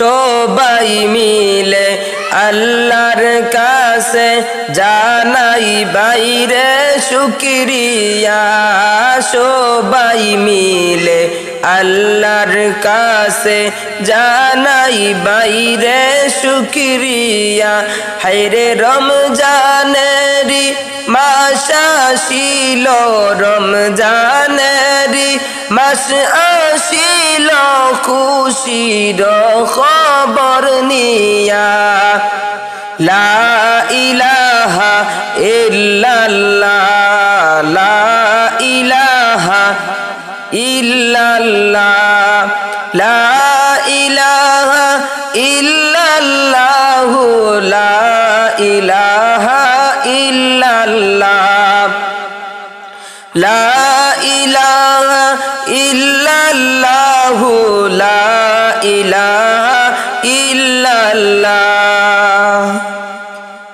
সবাই মিলে আল্লাহর কাছে জানাই বাইরে শুক্রিয়া। সবাই মিলে আল্লাহর কাছে জানাই বাইরে শুক্রিয়া। হাইরে রমজানেরি মাসা শিল রমজানেরি মাস আসিল, খুশির খবর নিয়া। লা ইলাহা ইল্লাল্লাহ।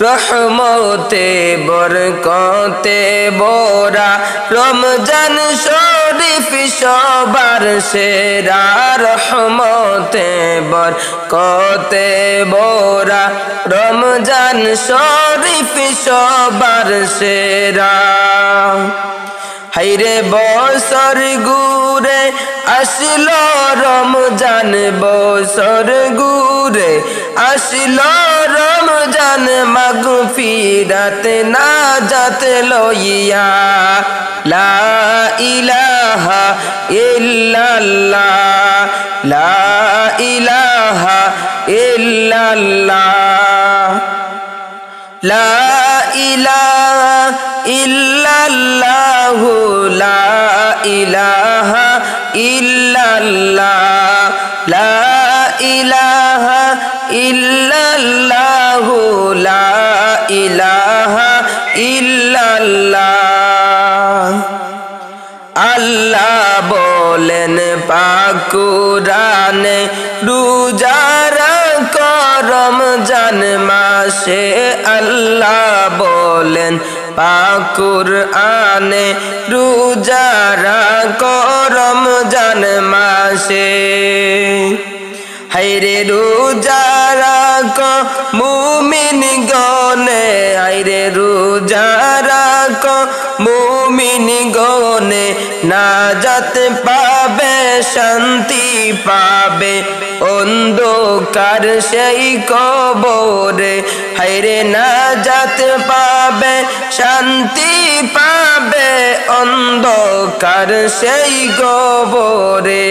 রহমতে, বরকতে, বোরা, রমজান শরীফ সবার সেরা রহমতে, বরকতে, বোরা, রমজান শরীফ সবার সেরা। হাইরে বসর গুরে আসলো রমজান বসর গুরে আসলো রমজান মাগ ফিরাত না যাত লইয়া, লা ইলাহা ইল্লাল্লাহ, লা ইলাহা ইল্লাল্লাহ, লা ইলাহা ইল্লাল্লাহ, লা ইলাহা ইল্লাল্লাহ। আল্লাহ বলেন, পাকুরানে রুজারা করম জান মাসে আল্লাহ বলেন পাকুর আনে রুজারা করম জান মাসে। হাইরে রোজারা ক মুমিন গনে। হাইরে রোজারা ক মুমিন গনে। না যাতে পাবে, শান্তি পাবে। অন্ধকার সেই কবরে। হাইরে না যাতে পাবে, শান্তি পাবে। অন্ধকার সেই কবরে।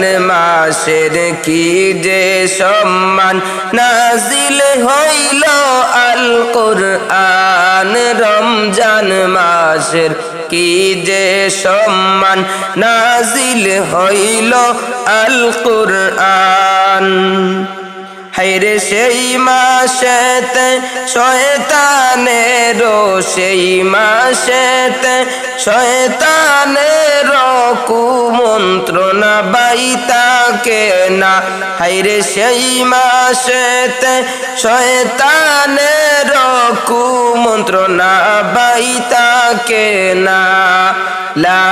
মাসের কি যে সম্মান? নাজিল হইল আল কোরআন রমজান মাসের কি যে সম্মান? নাজিল হইল আল কোরআন হাইরে সেই মাসেতে শয়তানের সেই মাসেতে শয়তানের কুমন্ত্রণা বাইতাকে না হাইরে সেই মাসেতে শয়তানের কুমন্ত্রণা বাইতাকে না। লা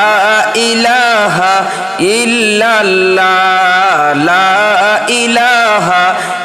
ইলাহা ইল্লাল্লাহ, লা ইলাহা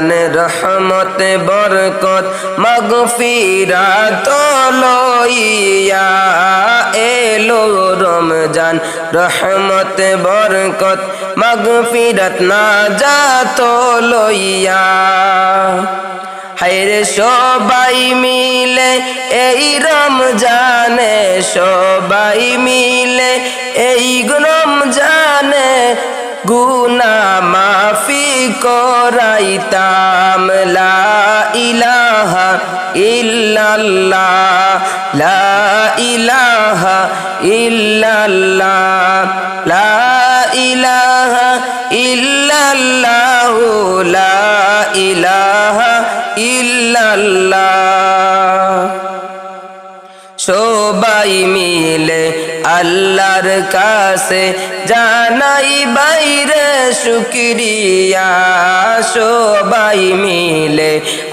রমজান রহমত বরকত মগফিরাত লইয়া এলো রমজান। রহমত বরকত, মগফিরত না যাত লইয়া। হাইরে সবাই মিলে এই রমজানে সবাই মিলে এই রমজানে গুনা মাফি করাইতাম লা ইলাহা ইল্লাল্লাহ লা ইলাহা ইল্লাল্লাহ লা ইলাহা ইল্লাল্লাহ লা আল্লাহর কাছে জানাই বাইরে শুক্রিয়া। সবাই মিলে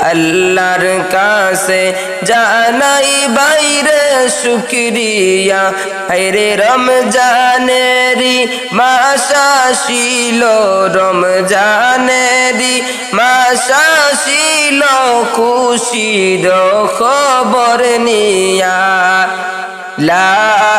আল্লাহর কাছে জানাই বাইরে শুক্রিয়া। হায়রে রমজানেরি মাসা শিল রমজানেরি মাসা শিল খুশির খবর নিয়া। লা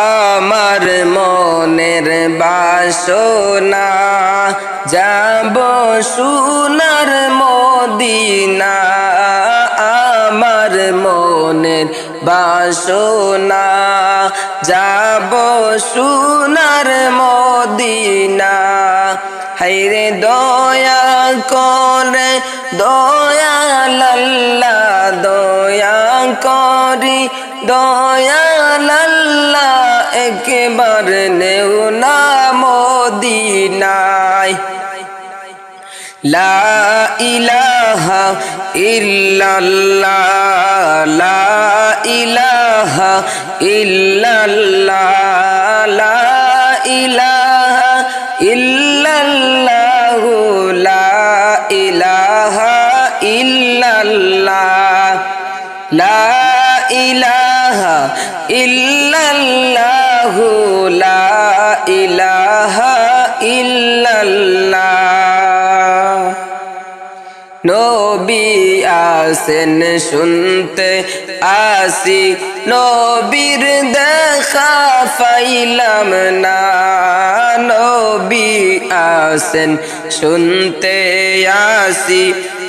আমার মনের বাসনা, যাব সোনার মদিনা, আমার মনের বাসনা, যাব সোনার মদিনা। হাইরে দয়া করে দয়া লাল্লা দয়া করি দয়া লাল্লা একবার নেও না মদিনায়। লা ইলাহা ইল্লাল্লাহ, লা ইলাহা ইল্লাল্লাহ, লা ইলাহা ইল্লাল্লাহ, লা ইলাহা ইল্লাল্লাহ, লা ইলাহা ইল্লাল্লাহ লা ইলাহা ইল্লাল্লাহ। নবী আসেন শুনতে আসি, নবীর দেখা পাইলাম না। নবী আসেন শুনতে আসি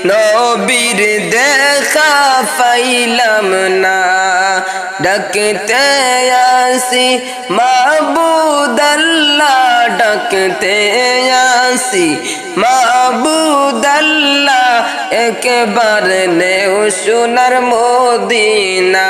নবীর দেখা পাইলাম না। ডাকতে আসি মাবুদাল্লাহ ডাকতে আসি। মাবুদাল্লাহ একবার নেও সোনার মদিনা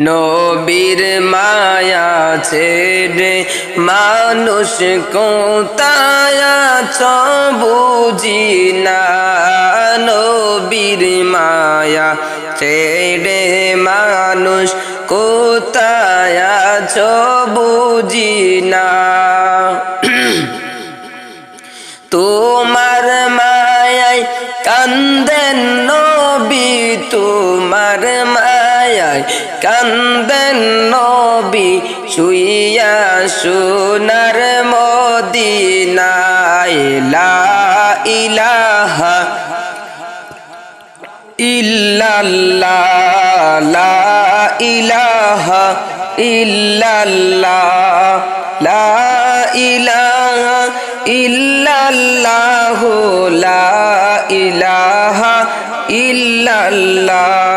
নবীর মায়া ছেড়ে মানুষ কোথায় বুঝি না। নবীর মায়া ছেড়ে মানুষ কোথায় বুঝি না। তোমার মায়ায় কান্দেন নবী, তোমার মায়ায় কান্দেন নবী, শুইয়া সোনার মদিনায়, লা ইলাহা ইল্লাল্লাহ, লা ইলাহা ইল্লাল্লাহ, লা ইলাহা ইল্লাল্লাহ, লা ইলাহা ইল্লাল্লাহ।